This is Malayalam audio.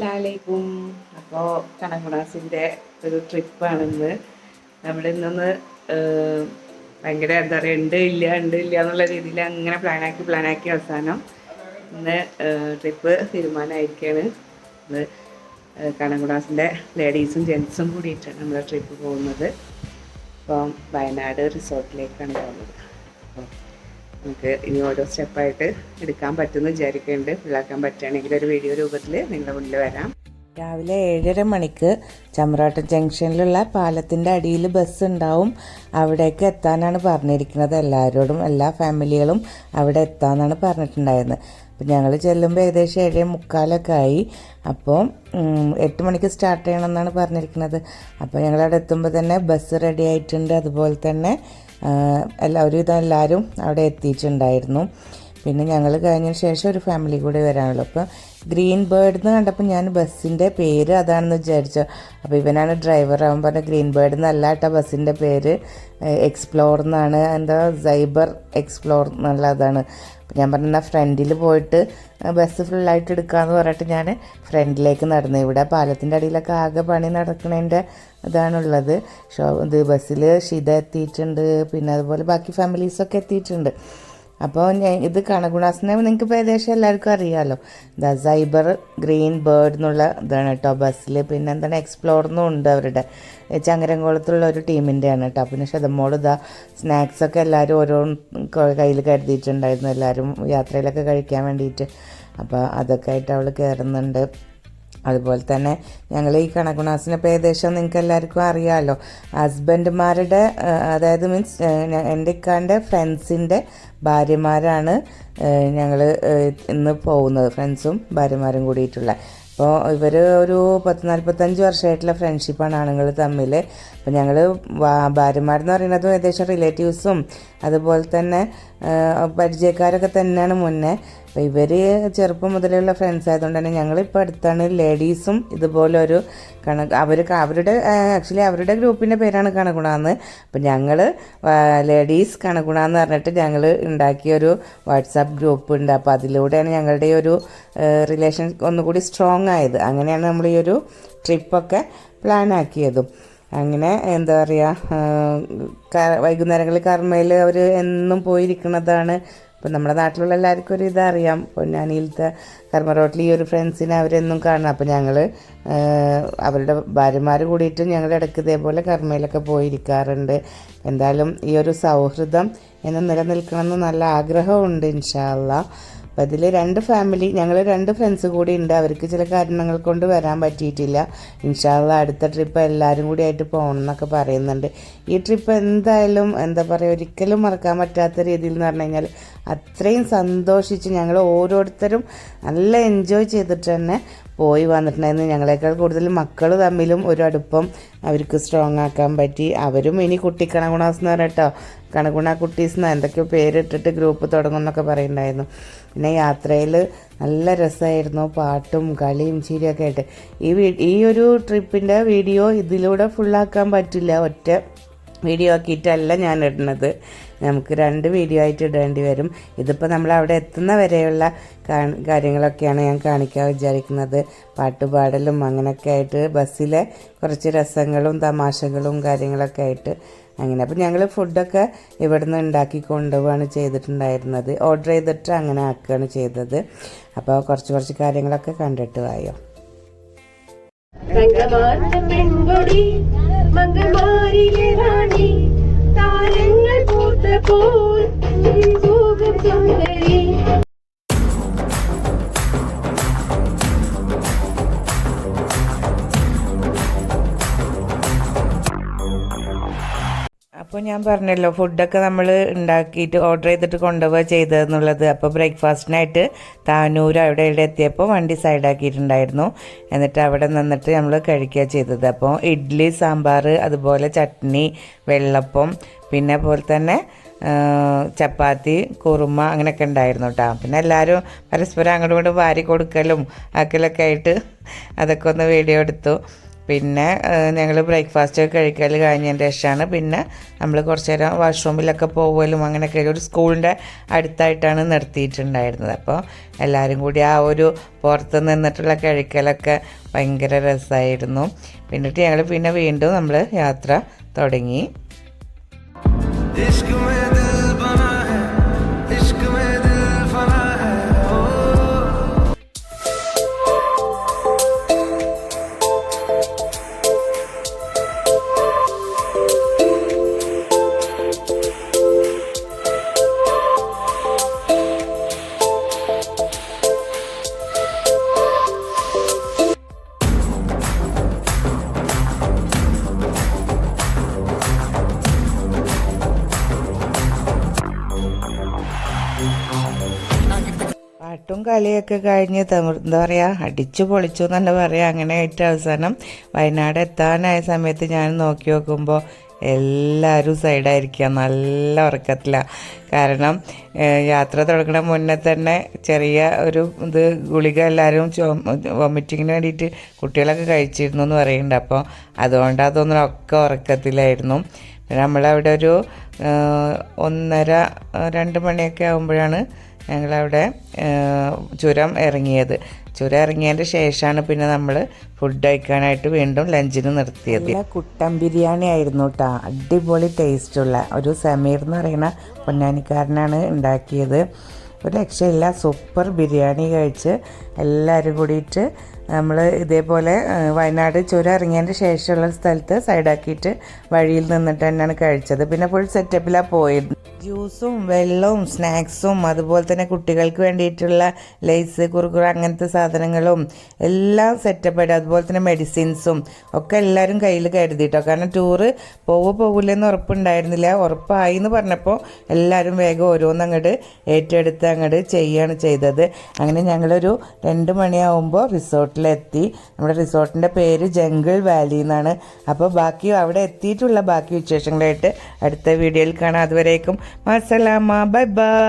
അസ്ലാമലൈക്കും അപ്പോൾ കണകുണാസിന്റെ ഒരു ട്രിപ്പാണിന്ന്. ഏഹ്, ഭയങ്കര എന്താ പറയുക ഉണ്ട് ഇല്ല ഉണ്ട് ഇല്ല എന്നുള്ള രീതിയിൽ അങ്ങനെ പ്ലാനാക്കി പ്ലാനാക്കി അവസാനം ഇന്ന് ട്രിപ്പ് തീരുമാനമായിരിക്കുകയാണ് ഇന്ന് കണകുണാസിന്റെ ലേഡീസും ജെൻസും കൂടിയിട്ടാണ് നമ്മുടെ ട്രിപ്പ് പോകുന്നത്. അപ്പം വയനാട് റിസോർട്ടിലേക്കാണ് പോകുന്നത്. അപ്പോൾ നമുക്ക് ഇനി ഓരോ സ്റ്റെപ്പായിട്ട് എടുക്കാൻ പറ്റുമെന്ന് വിചാരിക്കുന്നുണ്ട്. ഫുള്ളാക്കാൻ പറ്റുകയാണെങ്കിൽ ഒരു വീഡിയോ രൂപത്തിൽ നിങ്ങളുടെ മുന്നിൽ വരാം. രാവിലെ ഏഴര മണിക്ക് ചമ്രാട്ട് ജംഗ്ഷനിലുള്ള പാലത്തിന്റെ അടിയിൽ ബസ് ഉണ്ടാവും. അവിടേക്ക് എത്താനാണ് പറഞ്ഞിരിക്കുന്നത്. എല്ലാവരോടും എല്ലാ ഫാമിലികളും അവിടെ എത്താമെന്നാണ് പറഞ്ഞിട്ടുണ്ടായിരുന്നത്. അപ്പം ഞങ്ങൾ ചെല്ലുമ്പോൾ ഏകദേശം ഏഴേ മുക്കാലൊക്കെ ആയി. അപ്പോൾ എട്ട് മണിക്ക് സ്റ്റാർട്ട് ചെയ്യണമെന്നാണ് പറഞ്ഞിരിക്കുന്നത്. അപ്പോൾ ഞങ്ങളവിടെ എത്തുമ്പോൾ തന്നെ ബസ് റെഡി ആയിട്ടുണ്ട്. അതുപോലെ തന്നെ എല്ലാ ഒരുവിധം എല്ലാവരും അവിടെ എത്തിയിട്ടുണ്ടായിരുന്നു. പിന്നെ ഞങ്ങൾ കഴിഞ്ഞ ശേഷം ഒരു ഫാമിലി കൂടി വരാനുള്ളൂ അപ്പോൾ ഗ്രീൻ ബേർഡ് എന്ന് കണ്ടപ്പോൾ ഞാൻ ബസ്സിന്റെ പേര് അതാണെന്ന് വിചാരിച്ചു. അപ്പോൾ ഇവനാണ് ഡ്രൈവർ അവൻ പറഞ്ഞ ഗ്രീൻ ബേർഡ് എന്നല്ല കേട്ടോ ബസ്സിന്റെ പേര്. എക്സ്പ്ലോർ എന്നാണ് എന്താ സൈബർ എക്സ്പ്ലോർ എന്നുള്ളതാണ് ഞാൻ പറഞ്ഞ ഫ്രണ്ടിൽ പോയിട്ട് ബസ് ഫുള്ളായിട്ട് എടുക്കാമെന്ന് പറഞ്ഞിട്ട് ഞാൻ ഫ്രണ്ടിലേക്ക് നടന്നു. ഇവിടെ പാലത്തിന്റെ അടിയിലൊക്കെ ആകെ പണി നടക്കുന്നതിന്റെ ഇതാണുള്ളത്. ഷോ ഇത് ബസ്സിൽ ഷിത എത്തിയിട്ടുണ്ട്. പിന്നെ അതുപോലെ ബാക്കി ഫാമിലീസൊക്കെ എത്തിയിട്ടുണ്ട്. അപ്പോൾ ഞാൻ ഇത് കണഗുണാസിനെ നിങ്ങൾക്ക് ഏകദേശം എല്ലാവർക്കും അറിയാമല്ലോ ദ സൈബർ ഗ്രീൻ ബേർഡ് എന്നുള്ള ഇതാണ് കേട്ടോ ബസ്സിൽ. പിന്നെ എന്താണ് എക്സ്പ്ലോർ എന്നും ഉണ്ട് അവരുടെ. ചങ്ങരംകുളത്തുള്ള ഒരു ടീമിന്റെയാണ് കേട്ടോ പിന്നെ ശതമോൾ ഇതാ സ്നാക്സൊക്കെ എല്ലാവരും ഓരോ കയ്യിൽ കരുതിയിട്ടുണ്ടായിരുന്നു. എല്ലാവരും യാത്രയിലൊക്കെ കഴിക്കാൻ വേണ്ടിയിട്ട്. അപ്പോൾ അതൊക്കെ ആയിട്ട് അവൾ കയറുന്നുണ്ട് അതുപോലെ തന്നെ ഞങ്ങൾ ഈ കണക്കുണാസിനെ ഇപ്പോൾ ഏകദേശം നിങ്ങൾക്ക് എല്ലാവർക്കും അറിയാമല്ലോ ഹസ്ബൻഡുമാരുടെ അതായത് മീൻസ് എന്റെ ഇക്കാന്റെ ഫ്രണ്ട്സിന്റെ ഭാര്യമാരാണ് ഞങ്ങൾ ഇന്ന് പോകുന്നത്. ഫ്രണ്ട്സും ഭാര്യമാരും കൂടിയിട്ടുള്ള. അപ്പോൾ ഇവർ ഒരു പത്ത് നാൽപ്പത്തഞ്ച് വർഷമായിട്ടുള്ള ഫ്രണ്ട്ഷിപ്പാണ് ആണുങ്ങൾ തമ്മിൽ അപ്പോൾ ഞങ്ങൾ ഭാര്യമാരെന്ന് പറയുന്നതും ഏകദേശം റിലേറ്റീവ്സും അതുപോലെ തന്നെ പരിചയക്കാരൊക്കെ തന്നെയാണ് മുന്നേ. അപ്പോൾ ഇവർ ചെറുപ്പം മുതലുള്ള ഫ്രണ്ട്സ് ആയതുകൊണ്ട് തന്നെ ഞങ്ങളിപ്പോൾ അടുത്താണ് ലേഡീസും ഇതുപോലെ ഒരു കണക്ക്. അവർ അവരുടെ ആക്ച്വലി അവരുടെ ഗ്രൂപ്പിന്റെ പേരാണ് കണക്കുണാന്ന് അപ്പം ഞങ്ങൾ ലേഡീസ് കണക്കുണാന്ന് പറഞ്ഞിട്ട് ഞങ്ങൾ ഉണ്ടാക്കിയ ഒരു വാട്സാപ്പ് ഗ്രൂപ്പ് ഉണ്ട്. അപ്പോൾ അതിലൂടെയാണ് ഞങ്ങളുടെ ഒരു റിലേഷൻ ഒന്നുകൂടി സ്ട്രോങ് ആയത്. അങ്ങനെയാണ് നമ്മൾ ഈ ഒരു ട്രിപ്പൊക്കെ പ്ലാൻ ആക്കിയതും. അങ്ങനെ എന്താ പറയുക വൈകുന്നേരങ്ങളിൽ കർമ്മയിൽ അവർ എന്നും പോയിരിക്കുന്നതാണ്. ഇപ്പം നമ്മുടെ നാട്ടിലുള്ള എല്ലാവർക്കും ഒരു ഇതറിയാം പൊന്നാനിയിലത്തെ കർമ്മ റോട്ടിൽ ഈ ഒരു ഫ്രണ്ട്സിനെ അവരെന്നും കാണണം അപ്പം ഞങ്ങൾ അവരുടെ ഭാര്യമാർ കൂടിയിട്ട് ഞങ്ങൾ ഇടയ്ക്ക് ഇതേപോലെ കർമ്മയിലൊക്കെ പോയിരിക്കാറുണ്ട്. എന്തായാലും ഈ ഒരു സൗഹൃദം എന്നും നിലനിൽക്കണമെന്ന് നല്ല ആഗ്രഹമുണ്ട് ഇൻഷാല്ല അപ്പോൾ ഇതിൽ രണ്ട് ഫാമിലി ഞങ്ങൾ രണ്ട് ഫ്രണ്ട്സ് കൂടി ഉണ്ട്. അവർക്ക് ചില കാരണങ്ങൾ കൊണ്ട് വരാൻ പറ്റിയിട്ടില്ല. ഇൻഷാല്ല അടുത്ത ട്രിപ്പ് എല്ലാവരും കൂടി ആയിട്ട് പോകണം എന്നൊക്കെ പറയുന്നുണ്ട്. ഈ ട്രിപ്പ് എന്തായാലും എന്താ പറയുക ഒരിക്കലും മറക്കാൻ പറ്റാത്ത രീതിയിൽ എന്ന് പറഞ്ഞു കഴിഞ്ഞാൽ അത്രയും സന്തോഷിച്ച് ഞങ്ങൾ ഓരോരുത്തരും നല്ല എൻജോയ് ചെയ്തിട്ട് തന്നെ പോയി വന്നിട്ടുണ്ടായിരുന്നു. ഞങ്ങളെക്കാൾ കൂടുതൽ മക്കൾ തമ്മിലും ഒരു അടുപ്പം അവർക്ക് സ്ട്രോങ് ആക്കാൻ പറ്റി. അവരും ഇനി കുട്ടി കണഗുണാസ് എന്ന് പറഞ്ഞിട്ടോ കണഗുണ കുട്ടീസ് എന്ന് എന്തൊക്കെയോ പേരിട്ടിട്ട് ഗ്രൂപ്പ് തുടങ്ങും എന്നൊക്കെ പറയുന്നുണ്ടായിരുന്നു. പിന്നെ യാത്രയിൽ നല്ല രസമായിരുന്നു. പാട്ടും കളിയും ചിരിയൊക്കെ ആയിട്ട്. ഈ ഈ ഒരു ട്രിപ്പിന്റെ വീഡിയോ ഇതിലൂടെ ഫുള്ളാക്കാൻ പറ്റില്ല. ഒറ്റ വീഡിയോ ആക്കിയിട്ടല്ല ഞാൻ ഇടുന്നത് നമുക്ക് രണ്ട് വീഡിയോ ആയിട്ട് ഇടേണ്ടി വരും. ഇതിപ്പോൾ നമ്മൾ അവിടെ എത്തുന്ന വരെയുള്ള കാര്യങ്ങളൊക്കെയാണ് ഞാൻ കാണിക്കാൻ വിചാരിക്കുന്നത്. പാട്ടുപാടലും അങ്ങനെയൊക്കെ ആയിട്ട് ബസ്സിലെ കുറച്ച് രസങ്ങളും തമാശകളും കാര്യങ്ങളൊക്കെ ആയിട്ട് അങ്ങനെ. അപ്പോൾ ഞങ്ങൾ ഫുഡൊക്കെ ഇവിടുന്ന് ഉണ്ടാക്കി കൊണ്ടുപോവാണ് ചെയ്തിട്ടുണ്ടായിരുന്നത്. ഓർഡർ ചെയ്തിട്ട് അങ്ങനെ ആക്കുകയാണ് ചെയ്തത്. അപ്പോൾ കുറച്ച് കുറച്ച് കാര്യങ്ങളൊക്കെ കണ്ടിട്ട് വായോ. മംഗമാരിലെ റാണി താരങ്ങൾ പൂത്തപ്പോൾ പോകും സുന്ദരി. അപ്പോൾ ഞാൻ പറഞ്ഞല്ലോ ഫുഡൊക്കെ നമ്മൾ ഉണ്ടാക്കിയിട്ട് ഓർഡർ ചെയ്തിട്ട് കൊണ്ടുപോവുക ചെയ്തതെന്നുള്ളത്. അപ്പോൾ ബ്രേക്ക്ഫാസ്റ്റിനായിട്ട് താനൂർ അവിടെ ഇവിടെ എത്തിയപ്പോൾ വണ്ടി സൈഡാക്കിയിട്ടുണ്ടായിരുന്നു എന്നിട്ട് അവിടെ നിന്നിട്ട് നമ്മൾ കഴിക്കുക ചെയ്തത്. അപ്പോൾ ഇഡ്ഡലി സാമ്പാർ അതുപോലെ ചട്നി വെള്ളപ്പം പിന്നെ പോലെ തന്നെ ചപ്പാത്തി കുറുമ അങ്ങനെയൊക്കെ ഉണ്ടായിരുന്നു കേട്ടോ പിന്നെ എല്ലാവരും പരസ്പരം അങ്ങോട്ടും ഇങ്ങോട്ടും വാരി കൊടുക്കലും ആക്കലൊക്കെ ആയിട്ട് അതൊക്കെ ഒന്ന് വീഡിയോ എടുത്തു. പിന്നെ ഞങ്ങൾ ബ്രേക്ക്ഫാസ്റ്റ് ഒക്കെ കഴിക്കൽ കഴിഞ്ഞതിന്റെ ശേഷമാണ് പിന്നെ നമ്മൾ കുറച്ച് നേരം വാഷ്റൂമിലൊക്കെ പോകലും അങ്ങനെയൊക്കെ ഒരു സ്കൂളിന്റെ അടുത്തായിട്ടാണ് നിർത്തിയിട്ടുണ്ടായിരുന്നത്. അപ്പോൾ എല്ലാവരും കൂടി ആ ഒരു പുറത്ത് നിന്നിട്ടുള്ള കഴിക്കലൊക്കെ ഭയങ്കര രസമായിരുന്നു പിന്നിട്ട് ഞങ്ങൾ പിന്നെ വീണ്ടും നമ്മൾ യാത്ര തുടങ്ങി. പാട്ടും കളിയൊക്കെ കഴിഞ്ഞ് എന്താ പറയുക അടിച്ചു പൊളിച്ചു എന്നല്ല പറയുക പറയാം അങ്ങനെ ആയിട്ട് അവസാനം വയനാട് എത്താനായ സമയത്ത് ഞാൻ നോക്കി നോക്കുമ്പോൾ എല്ലാവരും സൈഡായിരിക്കുക നല്ല ഉറക്കത്തിലാണ് കാരണം യാത്ര തുടങ്ങണ മുന്നേ തന്നെ ചെറിയ ഒരു ഇത് ഗുളിക എല്ലാവരും വൊമിറ്റിങ്ങിന് വേണ്ടിയിട്ട് കുട്ടികളൊക്കെ കഴിച്ചിരുന്നു എന്ന് പറയുന്നുണ്ട്. അപ്പോൾ അതുകൊണ്ട് അതൊന്നും ഒക്കെ ഉറക്കത്തിലായിരുന്നു. നമ്മളവിടെ ഒരു ഒന്നര രണ്ട് മണിയൊക്കെ ആകുമ്പോഴാണ് ഞങ്ങളവിടെ ചുരം ഇറങ്ങിയത്. ചുരം ഇറങ്ങിയതിന്റെ ശേഷമാണ് പിന്നെ നമ്മൾ ഫുഡ് കഴിക്കാനായിട്ട് വീണ്ടും ലഞ്ചിന് നിർത്തിയത്. കുട്ടൻ ബിരിയാണി ആയിരുന്നു കേട്ടോ അടിപൊളി ടേസ്റ്റുള്ള ഒരു സമീർ എന്ന് പറയുന്ന പൊന്നാനിക്കാരനാണ് ഉണ്ടാക്കിയത്. ഒരു രക്ഷയില്ല. സൂപ്പർ ബിരിയാണി കഴിച്ച് എല്ലാവരും കൂടിയിട്ട് നമ്മൾ ഇതേപോലെ വയനാട് ചുരം ഇറങ്ങിയതിന്റെ ശേഷമുള്ള സ്ഥലത്ത് സൈഡാക്കിയിട്ട് വഴിയിൽ നിന്നിട്ട് തന്നെയാണ് കഴിച്ചത്. പിന്നെ ഫുൾ സെറ്റപ്പിലാണ് പോയത്. ജ്യൂസും വെള്ളവും സ്നാക്സും അതുപോലെ തന്നെ കുട്ടികൾക്ക് വേണ്ടിയിട്ടുള്ള ലൈസ് കുറുക്കുറ അങ്ങനത്തെ സാധനങ്ങളും എല്ലാം സെറ്റപ്പായിട്ട് അതുപോലെ തന്നെ മെഡിസിൻസും ഒക്കെ എല്ലാവരും കയ്യിൽ കരുതിയിട്ടോ കാരണം ടൂറ് പോവോ പോകില്ലെന്ന് ഉറപ്പുണ്ടായിരുന്നില്ല. ഉറപ്പായി എന്ന് പറഞ്ഞപ്പോൾ എല്ലാവരും വേഗം ഓരോന്ന് അങ്ങോട്ട് ഏറ്റെടുത്ത് അങ്ങോട്ട് ചെയ്യുകയാണ് ചെയ്തത്. അങ്ങനെ ഞങ്ങളൊരു രണ്ട് മണിയാവുമ്പോൾ റിസോർട്ടിലെത്തി. നമ്മുടെ റിസോർട്ടിന്റെ പേര് ജംഗിൾ വാലി എന്നാണ്. അപ്പോൾ ബാക്കി അവിടെ എത്തിയിട്ടുള്ള ബാക്കി വിശേഷങ്ങളായിട്ട് അടുത്ത വീഡിയോയിൽ കാണാം. അതുവരേക്കും Masalama. Bye-bye.